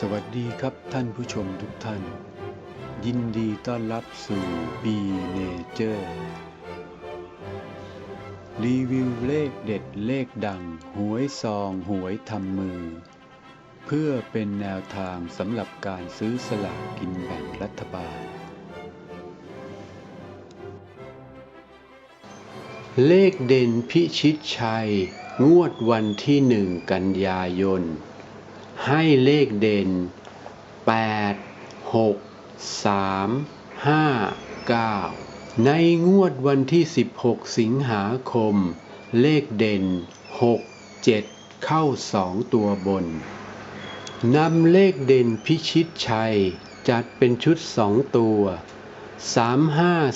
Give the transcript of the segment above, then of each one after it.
สวัสดีครับท่านผู้ชมทุกท่าน ยินดีต้อนรับสู่ B Nature รีวิวเลขเด็ดเลขดัง หวยซองหวยทำมือ เพื่อเป็นแนวทางสำหรับการซื้อสลากกินแบ่งรัฐบาล เลขเด่นพิชิตชัย งวดวันที่หนึ่งกันยายน ให้เลขเด่น 8 6 3 5 9 ในงวดวันที่ 16 สิงหาคม เลขเด่น 6 7 เข้า 2 ตัวบนนำเลขเด่นพิชิตชัย จัดเป็นชุด 2 ตัว 3 5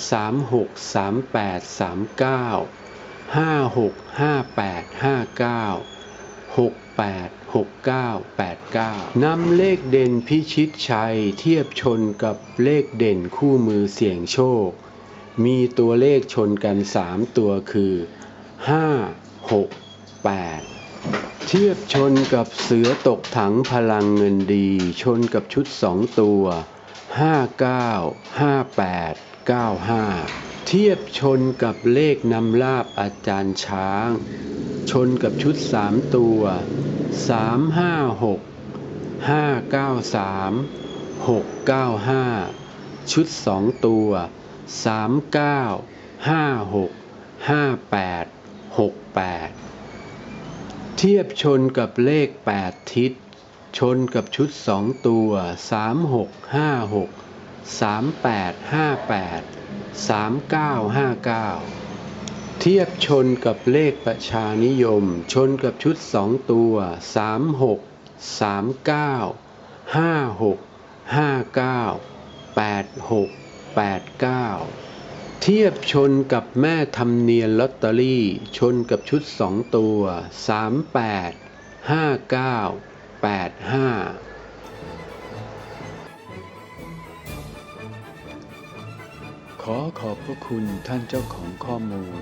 3 6 3 8 3 9 5 6 5 8 5 9 6 8 6 9 8 9 นำเลขเด่นพิชิตชัยเทียบชนกับเลขเด่นคู่มือเสี่ยงโชค มีตัวเลขชนกัน 3 ตัวคือ 5 6 8เทียบชนกับเสือตกถังพลังเงินดี ชนกับชุด2ตัว 59 58 95 เทียบชนกับเลขนำลาบอาจารย์ช้าง ชนกับชุด 3 ตัว 356 593 695 ชุด 2 ตัว 39 56 58 68 เทียบชนกับเลข 8 ทิศ ชนกับชุด 2 ตัว 3656 3858 3959 เทียบชนกับเลขประชานิยม ชนกับชุด2ตัว 36 39 56 59 86 89 เทียบชนกับแม่ทำเนียนลอตเตอรี่ ชนกับชุด2ตัว 38 59 85ขอขอบพระคุณท่านเจ้าของข้อมูล